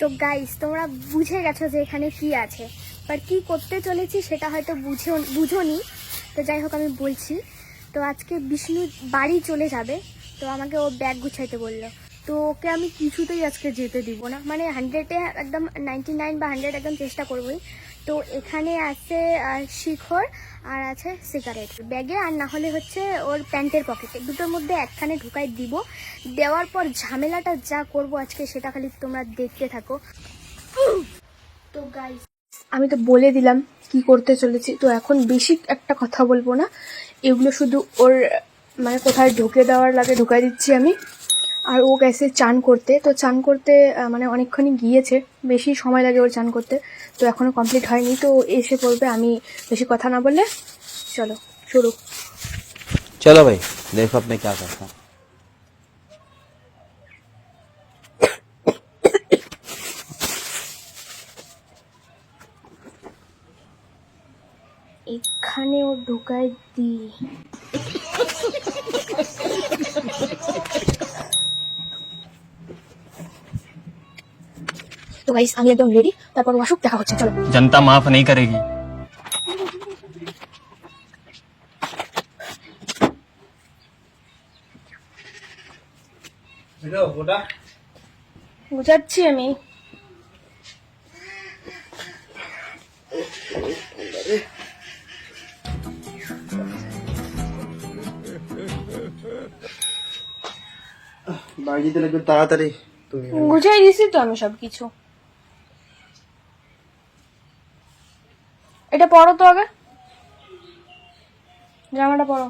তো গাইস তোমরা বুঝে গেছো যে এখানে কি আছে। বাট কি করতে চলেছি সেটা হয়তো বুঝে নি তো যাই হোক, আমি বলছি। তো আজকে বিষ্ণু বাড়ি চলে যাবে। তো আমাকে ও ব্যাগ গুছাইতে বলল। তো ওকে আমি কিছুতেই আজকে যেতে দিব না। মানে হান্ড্রেডে একদম নাইনটি নাইন বা হান্ড্রেড একদম চেষ্টা করবোই। তো এখানে আছে শিখর আর আছে সিগারেট। ব্যাগে আর না হলে হচ্ছে ওর প্যান্টের পকেটে। দুটোর মধ্যে একখানে ঢুকাই দিব। দেওয়ার পর ঝামেলাটা যা করব আজকে সেটা খালি তোমরা দেখতে থাকো। তো গাইস আমি তো বলে দিলাম কি করতে চলেছি। তো এখন বেশি একটা কথা বলব না। এগুলো শুধু ওর মানে কোথায় ঢুকে দেওয়ার লাগে ঢুকাই দিচ্ছি আমি। আর ও গেছে চান করতে। তো চান করতে মানে অনেকক্ষণই গিয়েছে। বেশি সময় লাগে ওর চান করতে। তো এখনও কমপ্লিট হয়নি। তো এসে পড়বে আমি বেশি কথা না বললে চলো শুরু। চলো ভাই দেখো আপনি কে করতে এখানে ও ঢোকায় দি তো গাইস আমি একদম রেডি তারপর অসুখ দেখা হচ্ছে চলো। জনতা মাফ নেই করেগি বুঝাচ্ছি আমি। বাড়ি যেতে লাগবে তাড়াতাড়ি। গুছাই দিছি তো আমি সবকিছু। এটা পড়ো তো আগে। জামাটা পরো।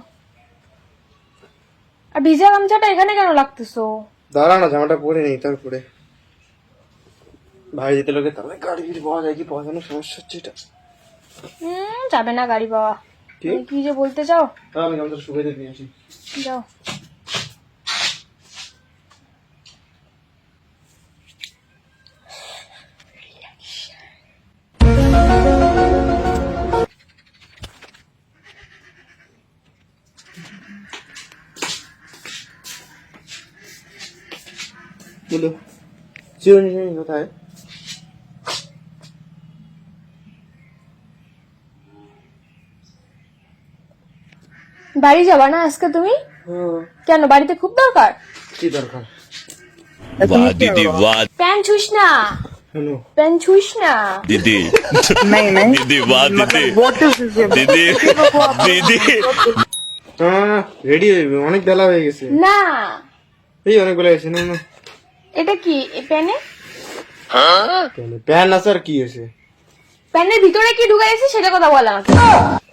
আর ভিজা গামছাটা এখানে কেন লাগতেছো? দাঁড়া না জামাটা পরে নেই তারপরে। ভাই যেতে লোকে তাহলে গাড়ি গিড়ি পাওয়া যায় কি পাওয়া যায় সমস্যা হচ্ছে এটা। হুম যাবে না গাড়ি পাওয়া। কি? যে বলতে চাও? আমি গামছা শুকাইতে নিয়ে আসি। যাও। চিরঞ্জনী কোথায়? বাড়ি যাবা না আজকে তুমি? কেন বাড়িতে খুব দরকার? কি দরকার? বাহ দিদি বাহ। প্যান ছুস না। প্যান ছুস না। দিদি। নাই নাই। দিদি বাহ দিদি। মানে দিদি দিদি। রেডি অনেক বেলা হয়ে গেছে। না। এই অনেক বেলা গেছে না না। এটা কি প্যানে? কেন প্যান আছে আর কি হয়েছে? প্যানের ভিতরে কি ঢুকাইছি সেটা কথা বল আমাকে।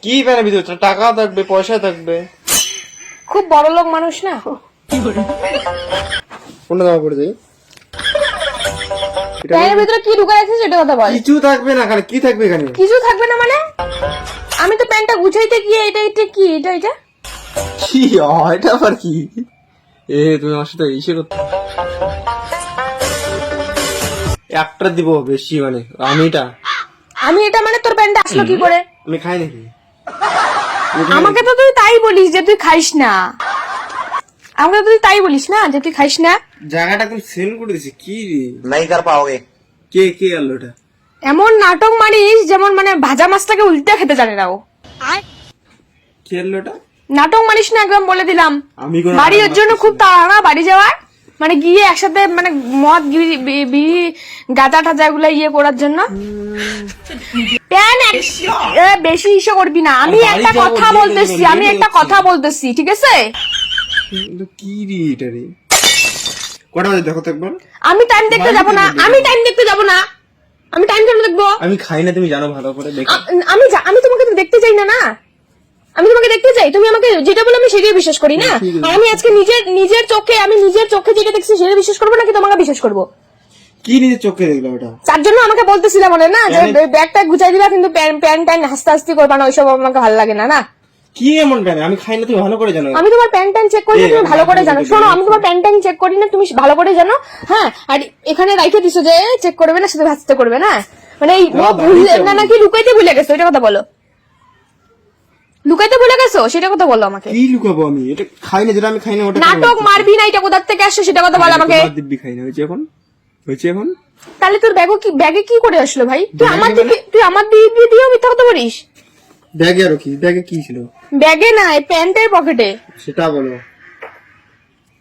কি প্যানের ভিতরে? টাকা থাকবে পয়সা থাকবে। খুব বড় লোক মানুষ না? কোনটা জামা পড়ে যাই প্যানের ভিতরে কি ঢুকাইছি সেটা কথা বল। কিছু থাকবে না এখানে কি থাকবে এখানে? কিছু থাকবে না মানে? আমি তো প্যান্টটা গুছাইতে গিয়ে এটা এটা কি এটা এটা? কি হয় এটা আবার কি? এ তুমি আমার সাথে ইসে করতে একটা দিব বেশি মানে আমি এটা আমি এটা মানে তোর প্যান্টটা আসলো কি করে? আমি খাই নাকি? আমাকে তো তুই তাই বলিস যে তুই খাইস না। আমাকে তুই তাই বলিস না যে তুই খাইস না। জায়গাটা একদম সেল করে দিছিস কি নাই কার পাওগে। কে কে আলো এটা? এমন নাটক মারিস যেমন মানে ভাজা মাছটাকে উল্টে খেতে জানে নাও ও। কি আলো এটা? নাটক মারিস না একদম বলে দিলাম। আমি বাড়ি জন্য খুব তাড়া বাড়ি যাওয়ার। মানে গিয়ে একসাথে মানে মদ বিড়ি গাঁজা টাজা এগুলো ইয়ে করার জন্য। বেশি ইসে করবি না। আমি একটা কথা বলতেছি আমি একটা কথা বলতেছি ঠিক আছে? কি রে এটা রে? কটা বাজে দেখো একবার। আমি টাইম দেখতে যাব না আমি টাইম দেখতে যাব না। আমি টাইম কেন দেখব? আমি খাই না তুমি জানো ভালো করে আমি আমি তোমাকে তো দেখতে চাই না না? আমি তোমাকে দেখতে চাই। তুমি আমাকে যেটা বলে আমি সেটাই বিশ্বাস করি না? আর আমি আজকে নিজের নিজের চোখে আমি নিজের চোখে যেটা দেখছি সেটা বিশ্বাস করব নাকি তোমাকে বিশ্বাস করব? কি নিজের চোখে দেখলাম এটা তার জন্য আমাকে বলতেছিলাম মনে না? যে ব্যাগটা গুছাই দিলা কিন্তু প্যান প্যান হাসতে হাসতে করবা না ওইসব আমাকে ভালো লাগে না না? কি এমন প্যান? আমি খাই না তুমি ভালো করে জানো। আমি তোমার প্যান ট্যান চেক করি না তুমি ভালো করে জানো। শোনো আমি তোমার প্যান ট্যান চেক করি না তুমি ভালো করে জানো। হ্যাঁ আর এখানে রাইখে দিছো যে চেক করবে না শুধু ভাসতে করবে না? মানে এই। না নাকি লুকাইতে ভুলে গেছো? এটা কথা বলো। লুকাইতে ভুলে গেছো? সেটা কথা বলো আমাকে। কি লুকাবো আমি? এটা খাই না যেটা আমি খাই না ওটা নাটক মারবি না এটা কোথার থেকে আসছে সেটা কথা বল আমাকে। দিব্যি খাই না হয়েছে এখন? হয়েছে এখন? তাহলে তোর ব্যাগে কি ব্যাগে কি করে আসলো ভাই? তুই আমার মানে? দিকে তুই আমার দিকে দিয়ে দিয়েও মিথ্যা কথা বলিস? ব্যাগে আরও কি? ব্যাগে কি ছিল? ব্যাগে না এই প্যান্টের পকেটে। সেটা বলো।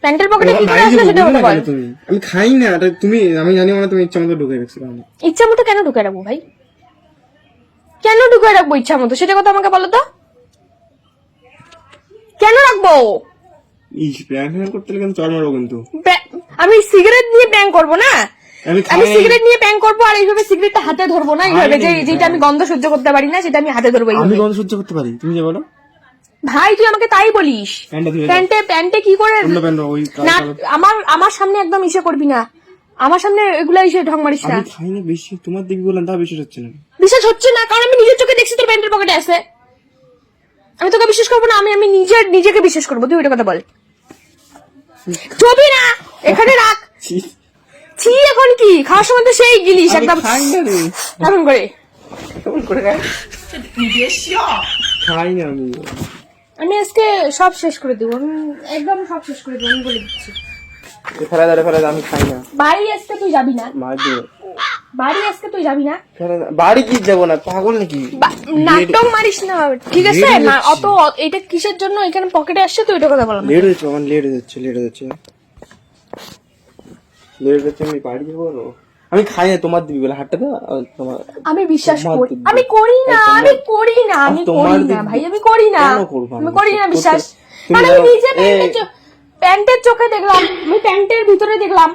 প্যান্টের পকেটে কি করে আসলো সেটা বলো। তুমি? আমি খাই না এটা তুমি আমি জানি মানে তুমি ইচ্ছা মতো ঢুকে রেখেছো। ইচ্ছা মতো কেন ঢুকে রাখব ভাই? কেন ঢুকে রাখব ইচ্ছা মতো সেটা কথা আমাকে বলো তো। কেন রাখব? ইস ফ্যান করতে গেলে কিন্তু চর মারবো কিন্তু? আমি সিগারেট নিয়ে ব্যাং করব না? আমি সিগারেট নিয়ে ব্যাং করব আর এইভাবে সিগারেটটা হাতে ধরবো না? এইভাবে যে যেটা আমি গন্ধ সহ্য করতে পারি না সেটা আমি হাতে ধরবো আমি গন্ধ সহ্য করতে পারি। তুমি যে বলো। ভাই তুই আমাকে তাই বলিস। প্যান্টে প্যান্টে কি করে না আমার আমার সামনে একদম ইসে করবি না। আমার সামনে এগুলা ইসে ঢং মারিস না। বেশি। তোমার দিকে বললাম তা বেশি হচ্ছে না। বিশ্বাস হচ্ছে না কারণ আমি নিজের চোখে দেখছি তোর প্যান্টের পকেটে আছে। আমি তোকে বিশ্বাস করব না আমি আমি নিজের নিজেকে বিশ্বাস করব। তুই ওইটা কথা বল। ছবি না এখানে রাখ। ছি, এখন কি? খাওয়ার সময় তো সেই জিনিস একদম। এমন করে। আমি আজকে সব শেষ করে দেবো। আমি একদম সব শেষ করে দেবো আমি বলে দিচ্ছি। ফেলা ফেলা আমি খাই না। বাড়ি আজকে তুই যাবি না? মার বাড়ি আজকে তুই যাবি না? বাড়ি কি যাব না? পাগল নাকি? নাটক মারিস না। ঠিক আছে না অত এটা কিসের জন্য এখানে পকেটে আসছে তুই এটা কথা বললাম লেট হচ্ছে আমার লেট যাচ্ছে লেট যাচ্ছে লেট হচ্ছে আমি বাড়ি যাব আমি খাই না তোমার দিবি বলে দাও তোমার আমি বিশ্বাস করি আমি করি না আমি করি না আমি করি না ভাই আমি করি না। আমি? করি না বিশ্বাস। তুমি আমি নিজে প্যান্টের চোখে দেখলাম আমি প্যান্টের ভিতরে দেখলাম।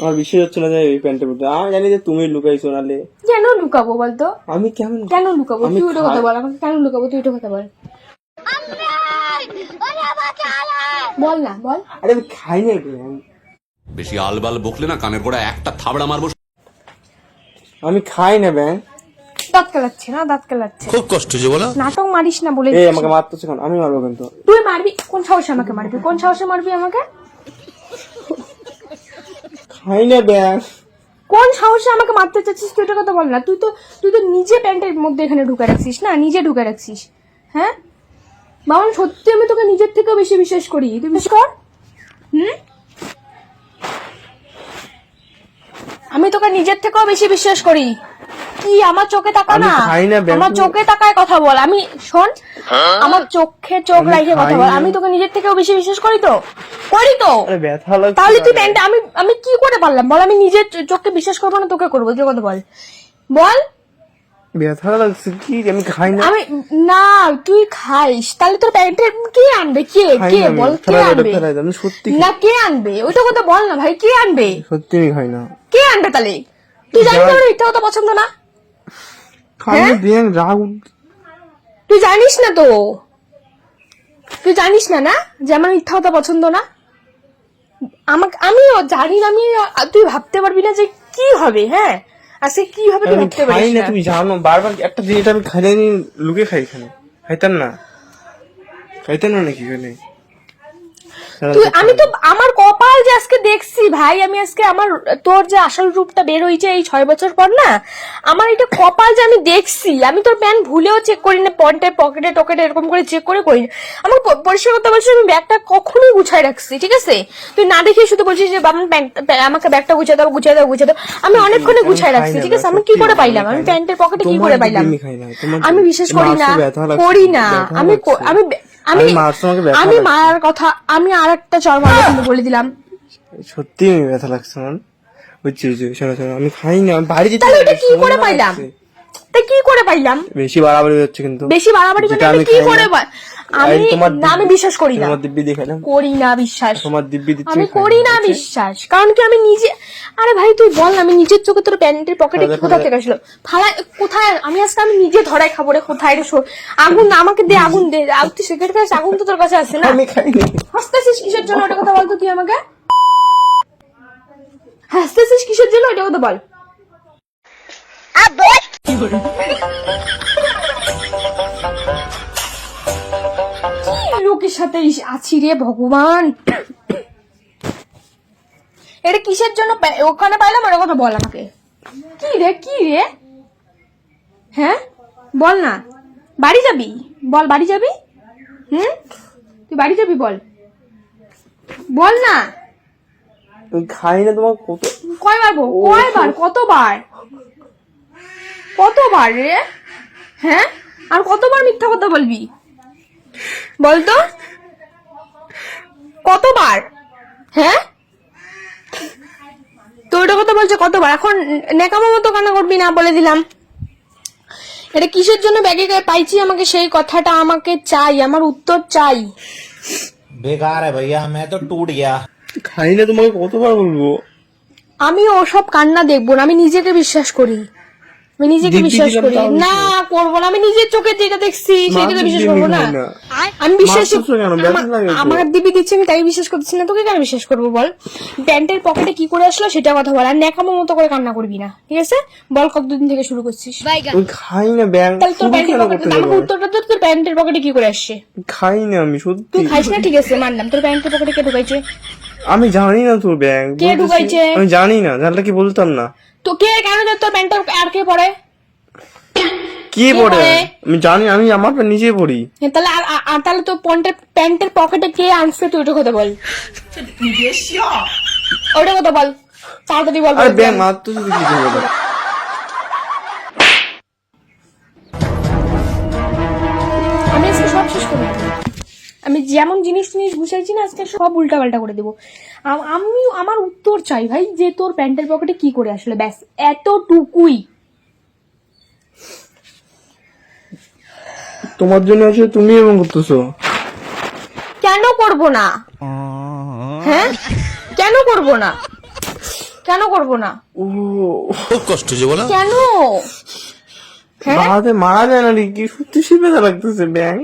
আমার বিশ্বাস হচ্ছে না যে এই প্যান্টের মধ্যে আমি জানি যে তুমি লুকাইছো নালে কেন লুকাবো বলতো? আমি কেমন কেন লুকাবো? তুই ওটা কথা বল আমাকে কেন লুকাবো? তুই ওটা কথা বল। বল না বল। আরে আমি খাই না। বেশি আলবাল বকলে না কানের গোড়া একটা থাবড়া মারবো। আমি খাই না ব্যাং। দাঁত কেলাচ্ছে না দাঁত কেলাচ্ছে। খুব কষ্ট যে বলো। নাটক মারিস না বলে এই আমাকে মারতেছে কেন আমি মারবো কিন্তু। তুই মারবি? কোন সাহসে আমাকে মারবি? কোন সাহসে মারবি আমাকে? খাই না ব্যাং কোন সাহসে আমাকে মারতে চাচ্ছিস? তুই এটা কথা বল না। তুই তো তুই তো নিজে প্যান্টের মধ্যে এখানে ঢুকে রাখছিস না? নিজে ঢুকে রাখছিস। হ্যাঁ? বাবন সত্যি আমি তোকে নিজের থেকেও বেশি বিশ্বাস করি। তুই বিশ্বাস কর। হুম? আমি তোকে নিজের থেকেও বেশি বিশ্বাস করি। কি? আমার চোখে তাকা আমি না। আমার চোখে তাকায় কথা বল। আমি শোন আমার চোখে চোখ রাখে কথা বল। আমি তোকে নিজের থেকেও বেশি বিশ্বাস করি তো? করি তো? আরে ব্যথা লাগছে তাহলে তুই না। আমি আমি কি করে পারলাম? বল আমি নিজের চোখকে বিশ্বাস করব না তোকে করব? তুই কথা বল। বল। ব্যথা লাগছে কি আমি খাই না। আমি না তুই খাইস। তাহলে তোর প্যান্টের কে আনবে? কে? কে? বল কে আনবে? আমি সত্যি না কে আনবে? ওইটা কথা বল না ভাই কে আনবে? সত্যি আমি খাই না। কে আনবে তাহলে? তুই জানিস আমার মিথ্যা কথা পছন্দ না খাই হ্যাঁ? না ব্যাং রাগ উঠ- তুই জানিস না তো। তুই জানিস না না? যে আমার মিথ্যা কথা পছন্দ না। আমাকে আমিও জানি না আমি তুই ভাবতে পারবি না যে কি হবে হ্যাঁ? আজকে কি হবে তুই ভাবতে পারিস না তুমি জানো বারবার একটা জিনিস আমি খাই নি লুকে খাই এখানে। খাইতাম না। খাইতাম না নাকি এখানে? আমি তো আমার কপাল যে আজকে দেখছি ভাই আমি আজকে আমার তোর যে আসল রূপটা বের হয়েছে এই ছয় বছর পর না আমার এটা কপাল যে আমি দেখছি আমি তোর প্যান্ট ভুলেও চেক করি না পন্টে পকেটে টকেটে এরকম করে চেক করে করি আমার পরিষ্কার করতে বলছি আমি ব্যাগটা কখনোই গুছাই রাখছি ঠিক আছে? তুই না দেখে শুধু বলছিস যে আমার প্যান্ট আমাকে ব্যাগটা গুছিয়ে দাও গুছিয়ে দাও গুছিয়ে দাও আমি অনেকক্ষণে গুছাই রাখছি ঠিক আছে? আমি কি করে পাইলাম? আমি প্যান্টের পকেটে কি করে পাইলাম? আমি। বিশেষ করি না করি না আমি আমি আমি। মারার কথা আমি আর একটা চর মারবো কিন্তু বলে দিলাম। সত্যি আমি ব্যথা লাগছে আমার বুঝছি বুঝছি শোনো শোনো আমি খাই না আমি বাড়ি যেতে তাহলে এটা কি করে পাইলাম? তাই কি করে পাইলাম? বেশি বাড়াবাড়ি হচ্ছে কিন্তু। বেশি বাড়াবাড়ি মানে আমি কি করে আমি না আমি বিশ্বাস করি না। তোমার দিব্যি দেখালাম করি না বিশ্বাস। তোমার দিব্যি দিচ্ছি আমি করি না বিশ্বাস। কারণ কি আমি নিজে আরে ভাই তুই বল আমি নিজের চোখে তোর প্যান্টের পকেটে কোথা থেকে আসলো? ফালা কোথায়? আমি আজকে আমি নিজে ধরাই খাব রে কোথায় রে আগুন না, আমাকে দে আগুন দে। আর তুই সিগারেট খাস আগুন তো তোর কাছে আছে না? আমি খাই না হাসতেছিস কিসের জন্য? ওটা কথা বলতো তুই আমাকে। হাসতেছিস কিসের জন্য? ওটা কথা বল। কি লোকের সাথে আছি রে ভগবান। এটা কিসের জন্য ওখানে পাইলাম ওটা কথা বল আমাকে। কি রে কি রে? হ্যাঁ? বল না। বাড়ি যাবি? বল বাড়ি যাবি? হুম? তুই বাড়ি যাবি বল। বল না। খাই না তোমার কত কয়বার কয়বার? কতবার? কতবার রে? হ্যাঁ? আর কতবার মিথ্যা কথা বলবি? বলতো? কতবার? হ্যাঁ? তো ওটা কথা বলছে কতবার? এখন নেকামো মতো কান্না করবি না বলে দিলাম। এটা কিসের জন্য ব্যাগে পাইছি আমাকে সেই কথাটা? আমাকে চাই আমার উত্তর চাই। বেকার ভাইয়া আমি তো টুট গিয়া। খাই না তোমাকে কতবার বলব? আমি ওসব কান্না দেখব না আমি নিজেকে বিশ্বাস করি। আমি নিজেকে বিশ্বাস করি। না করব না আমি নিজের চোখে যেটা দেখছি সেটাতে তো বিশ্বাস করব না। আমি বিশ্বাস। আমার দিবি দিচ্ছে আমি তাই বিশ্বাস করতেছি না। তোকে কেন বিশ্বাস করব বল? প্যান্টের পকেটে কি করে আসলো সেটা কথা বল। আর ন্যাকামো মতো করে কান্না করবি না ঠিক আছে? বল কতদিন থেকে শুরু করছিস? খাই না ব্যাং। তাহলে তোর প্যান্টের পকেটে উত্তরটা তো তোর প্যান্টের পকেটে কি করে আসছে? খাই না আমি সত্যি তুই খাইস না? ঠিক আছে মানলাম। তোর প্যান্টের পকেটে কে ঢুকাইছে? আমি জানি না তোর ব্যাংক কে ঢুকাইছে? আমি জানি না জানলে কি বলতাম না? তো কে কেন যে তোর প্যান্টের আর কে পড়ে? কি পড়ে? আমি জানি আমি আমার নিজেই পড়ি। হ্যাঁ, তাহলে আর তাহলে তো প্যান্টের প্যান্টের পকেটে কে আনছে তুই ওটা কথা বল। ওটা কথা বল। তাড়াতাড়ি বল। আরে। ব্যাং মার তো শুধু কিছু বলে। আমি সব শেষ করে। আমি যেমন জিনিস জিনিস বুঝাইছি না আজকে সব উল্টা পাল্টা করে দেবো। আমি আমার উত্তর চাই ভাই যে তোর প্যান্টের পকেটে কি করে আসলে ব্যাস এতটুকুই। তোমার জন্য আছে তুমি এবং করতেছো। কেন করব না? হ্যাঁ? কেন করব না? কেন করব না? ও কষ্ট যে বলো। কেন? হ্যাঁ? মারা যায় না রে কি সত্যি সে ব্যথা লাগতেছে ব্যাং।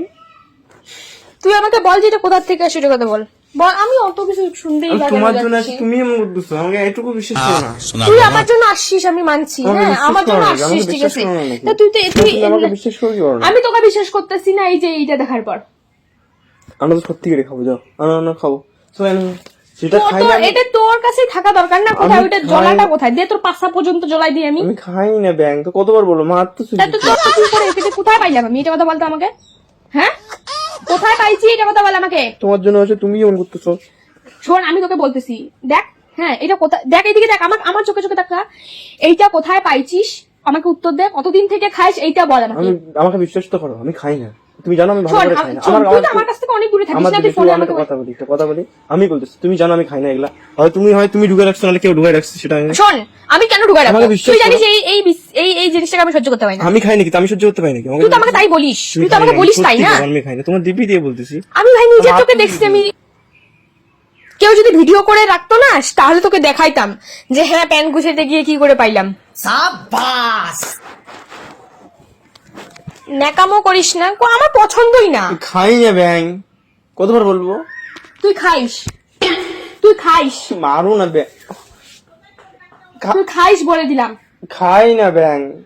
তুই আমাকে বল যে এটা কোথা থেকে আসে কথা বল। বল আমি অত কিছু শুনতেই লাগে তোমার জন্য। তুমি আমাকে এটুকু বিশ্বাস করো না। তুই আমার জন্য আসছিস আমি মানছি। হ্যাঁ আমার জন্য আসছিস ঠিক আছে? তা তুই তো তুই আমাকে বিশ্বাস করো আমি তোকে বিশ্বাস করতেছি না এই যে এইটা দেখার পর। আমরা তো সত্যি করে খাব যাও। আনো আনো খাব। আনো। খাই না এটা তোর কাছেই থাকা দরকার না কোথায় ওইটা জলাটা কোথায়? দে তোর পাশা পর্যন্ত জলাই দিই আমি। আমি খাই না ব্যাং। তো কতবার বলো মার তো শুধু তা তো তোর কি করে এটা কোথায় পাইলাম আমি? এটা কথা বলতো আমাকে? হ্যাঁ? কোথায় পাইছি এটা কথা বল আমাকে? তোমার জন্য আছে তুমি এমন করতেছো। শোন আমি তোকে বলতেছি দেখ হ্যাঁ এটা কোথায় দেখ এইদিকে দেখ আমার আমার চোখে চোখে দেখা এইটা কোথায় পাইছিস? আমাকে উত্তর দে কতদিন থেকে খাইস এইটা বল আমাকে। আমাকে বিশ্বাস তো করো আমি খাই না। তুমি জানো আমি ভালো করে খাই না। আমার আমার- কাছ থেকে অনেক দূরে থাকিস না তুই ফোনে আমি আমাকে কথা বলি একটা কথা বলি? আমি বলতেছি তুমি জানো আমি খাই না এগুলা। হয় তুমি হয় তুমি ঢুকে রাখছো নাহলে কেউ ঢুকে রাখছে সেটা আমি শোন আমি কেন ঢুকাই রাখব? তুই জানিস এই এই এই এই জিনিসটাকে আমি সহ্য করতে পারি না। আমি খাই নাকি আমি সহ্য করতে পারি নাকি তুই তো আমাকে তাই বলিস। তুমি তুই তো আমাকে বলিস তাই না? আমি খাই না তোমার দিব্যি দিয়ে বলতেছি। আমি ভাই নিজের আমার চোখে দেখছি আমি কেউ যদি ভিডিও করে রাখতো না তাহলে তোকে দেখাইতাম যে হ্যাঁ প্যান গুছাইতে গিয়ে কি করে পাইলাম। ন্যাকামো করিস না কো আমার পছন্দই না। খাই না ব্যাং। কতবার বলব? তুই খাইস। তুই খাইস। মারো না ব্যাং। তুই খাইস বলে দিলাম। খাই না ব্যাং।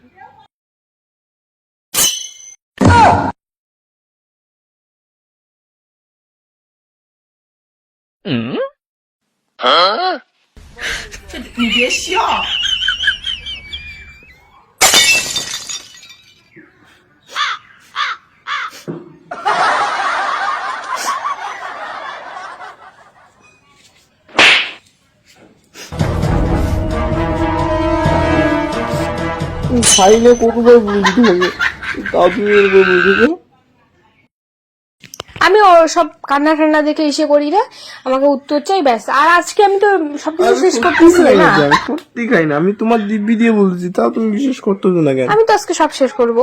খাই না কতবার বলতে হবে তাও তুমি এরকম বলতেছো আমি সব কান্না ঠান্না দেখে এসে করি না আমাকে উত্তর চাই ব্যাস। আর আজকে আমি তো সবকিছু শেষ করতেছি না সত্যি খাই না। আমি তোমার দিব্যি দিয়ে বলতেছি তাও তুমি বিশ্বাস করতেছো না কেন? আমি তো আজকে সব শেষ করব।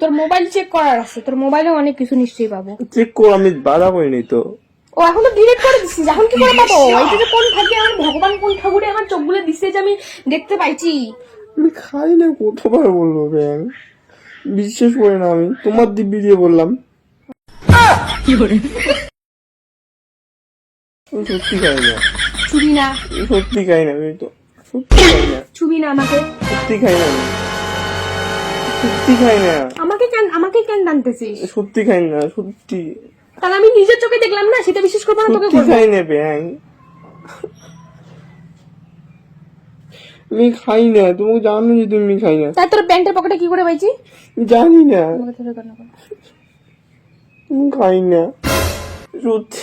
তোর মোবাইল চেক করার আছে তোর মোবাইলে অনেক কিছু নিশ্চয়ই পাবো। চেক কর আমি বাধা করিনি তো। ও এখন তো ডিলিট করে দিছিস এখন কি করে পাবো? এইটা যে কোন ভাগ্যে আমার ভগবান কোন ঠাকুরে আমার চোখগুলো দিচ্ছে যে আমি দেখতে পাইছি। আমি খাই না কতবার বলব ব্যাং বিশ্বাস করে না আমি। তোমার দিব্যি দিয়ে বললাম। আমি সত্যি খাই না। ছুবি না। সত্যি খাই না আমি তো। সত্যি খাই না। ছুবি না আমাকে। সত্যি খাই না আমি। সত্যি খাই না। আমাকে কেন আমাকে কেন টানতেছিস? সত্যি খাই না সত্যি। তাহলে আমি নিজের চোখে দেখলাম না? সেটা বিশ্বাস করব না তোকে করব খাই না ব্যাং। আমি খাই না তুমি জানো যে তুমি খাই না। তাই তোর প্যান্টের পকেটে কি করে পাইছি? জানি না। আমি খাই না। সত্যি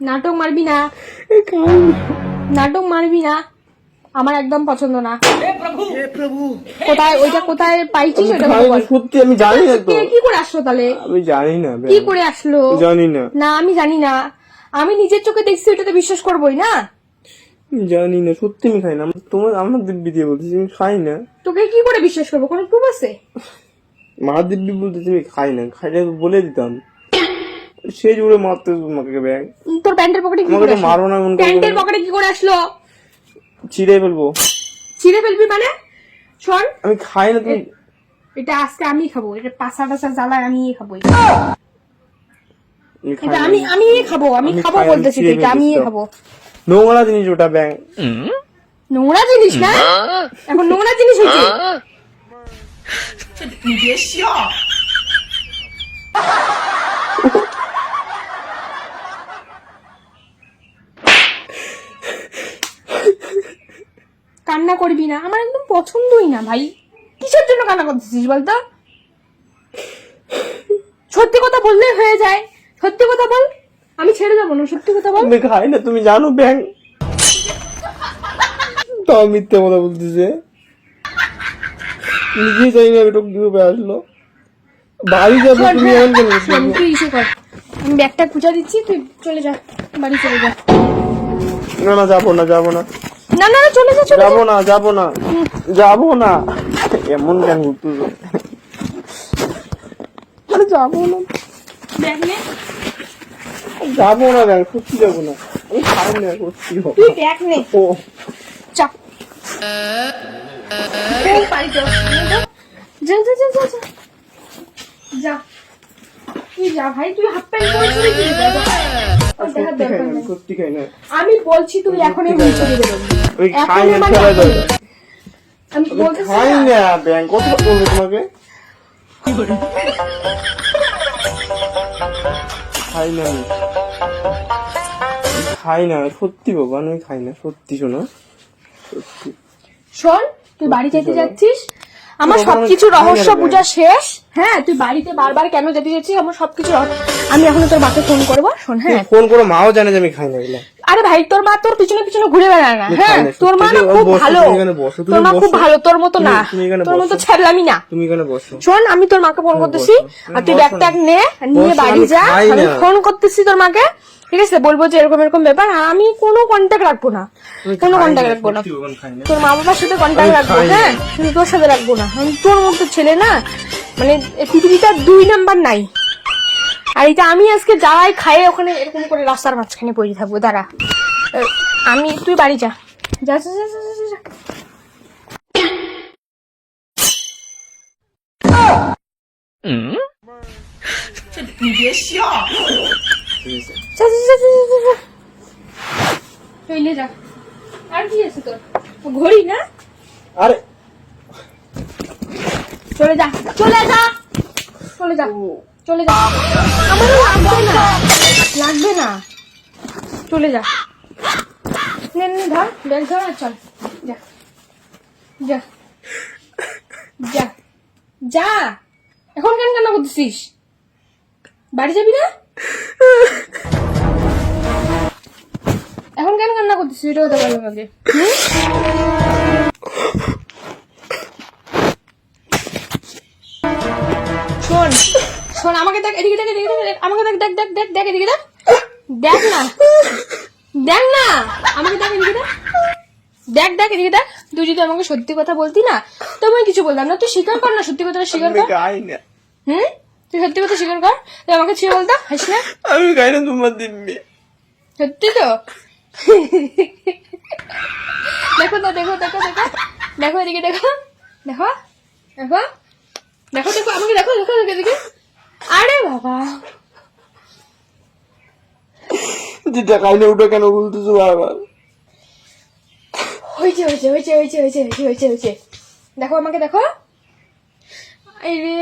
নাটক মারবি না। নাটক মারবি না। আমার একদম পছন্দ না। কোথায় ওইটা কোথায় পাইছিস? ওটা সত্যি আমি জানি না তো। কি করে আসলো তাহলে? আমি জানি না কি করে আসলো? জানি না। না আমি জানি না। আমি নিজের চোখে দেখছি ওটাতে বিশ্বাস করবোই না? জানি না সত্যি আমি খাই না। তোমার আমার দিব্যি দিয়ে বলতেছি আমি খাই না। তোকে কি করে বিশ্বাস করব? কোনো প্রুফ আছে? মা দিব্যি বলতেছি আমি খাই না। খাইলে বলে দিতাম। সেই জুড়ে মারতে তোমাকে ব্যাগ তোর প্যান্টের পকেটে কি করে আসলো? মারো না প্যান্টের পকেটে কি করে আসলো? ছিঁড়ে ফেলব। ছিঁড়ে ফেলবি মানে? শোন। আমি খাই না তুমি এটা আজকে আমি খাব এটা পাশা টাসা জ্বালায় আমি খাব। আমি এটা আমি আমি খাব আমি খাব বলতেছি এটা আমি খাব। নোংরা জিনিস ওটা ব্যাং। নোংরা জিনিস না? এখন নোংরা জিনিস হয়েছে? কান্না করবি না। আমার একদম পছন্দই না ভাই। কিসের জন্য কান্না করতেছিস বলতো? সত্যি কথা বললে হয়ে যায়। সত্যি কথা বল। আমি ছেড়ে যাব না সত্যি কথা বল। আমি খাই না তুমি জানো ব্যাং। তাও মিথ্যে কথা বলতেছে। নিজে জানি না এটা কীভাবে আসলো। বাড়ি যাব তুমি এমন কেন শোন, তুই ইসে কর। আমি ব্যাগটা খুঁজা দিচ্ছি তুই চলে যা বাড়ি চলে যা। না না যাব না যাব না। না না চলে যা চলে যাব না যাব না। যাব না। এমন কেন আরে যাব না। ব্যাগ নে। যাব না ব্যাং সত্যি যাব না। আমি না সত্যি হোক তুই ব্যাগ নে। ও। চাপ বাড়ি যা যা তুই ভাই তুই হাফ প্যান্ট আমি বলছি তুই এখনই বেরোবি ওই খাই না মানে যাবে আমি আমি বলতেছি খাই না। ব্যাং। কত বলব তোমাকে? খাই না আমি। আমি খাই না সত্যি বাবা আমি খাই না। সত্যি শোনো। সত্যি। শোন তুই বাড়ি যেতে যাচ্ছিস? আমার সবকিছু আমি রহস্য। পূজা শেষ। হ্যাঁ তুই বাড়িতে বারবার কেন যেতে যাচ্ছিস আমার সবকিছু রহ- আমি এখন তোর মাকে ফোন করব শোন হ্যাঁ? ফোন করে মাও জানে যে আমি খাই না এগুলো। আরে ভাই তোর মা তোর পিছনে পিছনে ঘুরে বেড়ায় না হ্যাঁ? তোর মা না খুব ভালো। তোর মা খুব ভালো তোর মতো না। তোর মতো বসো। ছাড়লামি না। তুমি এখানে বসো। শোন আমি তোর মাকে ফোন করতেছি। আর তুই ব্যাগ ট্যাগ নে নিয়ে বাড়ি যা। আমি ফোন করতেছি তোর মাকে। ঠিক আছে বলব যে এরকম এরকম ব্যাপার। আমি কোনো কন্ট্যাক্ট রাখব না। কোনো কন্ট্যাক্ট রাখব না। তোর মা বাবার সাথে কন্ট্যাক্ট রাখব। হ্যাঁ? কিন্তু তোর সাথে রাখব না। তোর মতো ছেলে না। মানে পৃথিবীটা দুই নাম্বার নাই। আর এটা আমি আজকে যাই খাই ওখানে এরকম করে রাস্তার মাঝখানে পড়ে থাকব। দাঁড়া। আমি তুই বাড়ি যা। যা যা যা যা, যা, যা। যা, যা, যা, যা, যা, যা। চলে যা। আর কি আছে তোর? ঘড়ি না? আরে। চলে যা চলে যা। চলে যা। চলে যা। আমার লাগবে না। লাগবে না। চলে যা। নে নে ধর, ব্যাগ ধর আর চল। যা। যা। যা। যা। এখন কেন কান্না করতেছিস? বাড়ি যাবি না? এখন কেন কান্না করতেছিস? এটা কথা বলো আমাকে। শোন আমাকে দেখ এদিকে দেখ এদিকে দেখ আমাকে দেখ দেখ দেখ দেখ দেখ এদিকে দেখ। দেখ না। দেখ না। আমাকে দেখ এদিকে দেখ। দেখ দেখ এদিকে দেখ। তুই যদি আমাকে সত্যি কথা বলতি না তো আমি কিছু বলতাম না। তুই স্বীকার কর না সত্যি কথাটা স্বীকার কর। হুম? তুই সত্যি কথা স্বীকার কর। তুই আমাকে ছিঁড়ে বলতা হাস না? আমি খাই না তোমার দিব্যি। সত্যি তো? দেখো তো দেখো দেখো দেখো। দেখো এদিকে দেখো। দেখো। দেখো। দেখো দেখো আমাকে দেখো দেখো দেখো এদিকে আরে বাবা। যেটা খাই না ওটা কেন বলতেছো বারবার? হয়েছে হয়েছে হয়েছে হয়েছে হয়েছে হয়েছে হয়েছে হয়েছে। দেখো আমাকে দেখো। আরে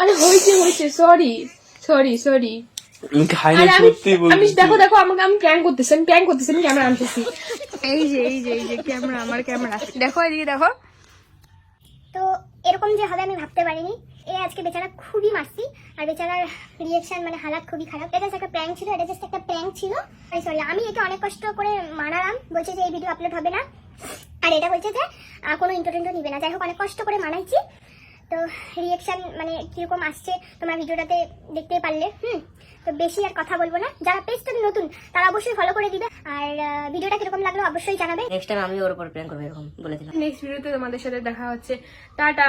আরে হয়েছে হয়েছে সরি সরি সরি আমি দেখো দেখো আমাকে আমি করতেছি আমি প্র্যাঙ্ক করতেছি আমি ক্যামেরা আনতেছি। এই যে এই যে এই যে ক্যামেরা আমার ক্যামেরা দেখো এদিকে দেখো। তো এরকম যে হবে আমি ভাবতে পারিনি। এ আজকে বেচারা খুবই মারছি আর বেচারার রিয়েকশন মানে হালাত খুবই খারাপ। এটা একটা প্র্যাঙ্ক ছিল, এটা জাস্ট একটা প্র্যাঙ্ক ছিল। সরি আমি একে অনেক কষ্ট করে মানালাম, বলছে যে এই ভিডিও আপলোড হবে না। আর এটা বলছে যে কোনো ইন্টো টিন্টো নিবে না। যাই হোক অনেক কষ্ট করে মানাইছি। তো রিয়েকশন মানে কীরকম আসছে, তোমরা ভিডিওটাতে দেখতে পারলে, হুম? তো বেশি আর কথা বলব না। যারা পেজটা নতুন তারা অবশ্যই ফলো করে দিবে। আর আহ, ভিডিওটা কীরকম লাগল অবশ্যই জানাবে। নেক্সট টাইম আমি ওর উপর প্ল্যান করব এরকম বলে দিলাম। নেক্সট ভিডিওতে তোমাদের সাথে দেখা হচ্ছে। টাটা।